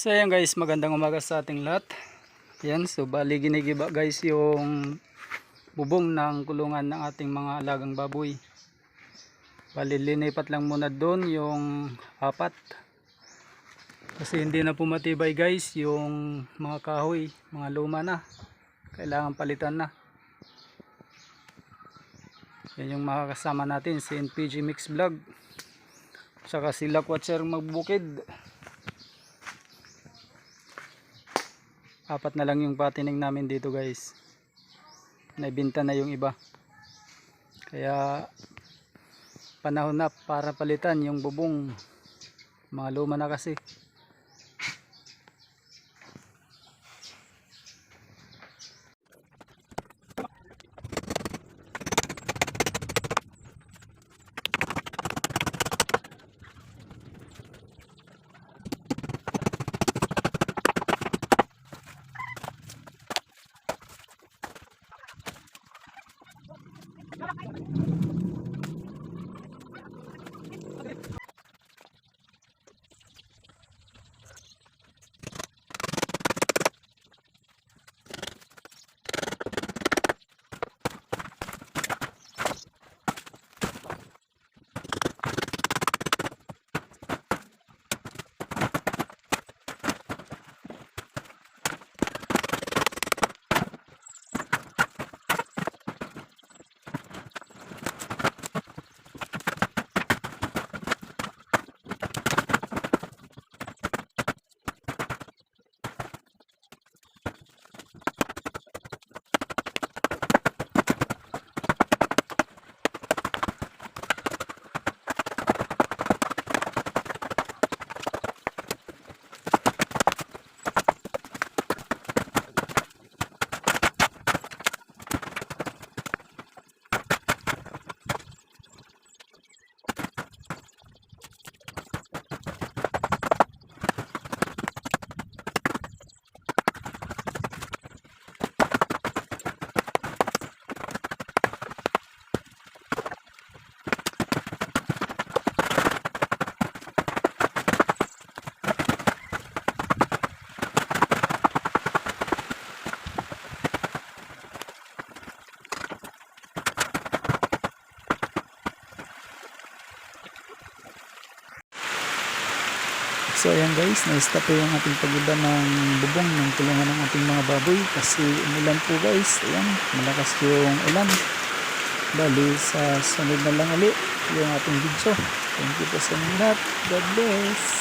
So ayan guys, magandang umaga sa ating lahat. Yan, so bali ginigiba guys yung bubong ng kulungan ng ating mga alagang baboy. Bali linipat lang muna doon yung apat. Kasi hindi na pumatibay guys yung mga kahoy, mga luma na. Kailangan palitan na. Yan yung makakasama natin si NPG Mix Vlog. Saka si Lakwatser magbukid. Apat na lang yung patining namin dito guys. Naibinta na yung iba. Kaya panahon na para palitan yung bubong. Mga luma na kasi So ayan guys, na-stop po yung ating pagiba ng bubong ng tulungan ng ating mga baboy kasi umulan po guys. Ayan, malakas yung ulan. Bali sa sunod na lang ulit yung ating video. Thank you po sa lahat. God bless.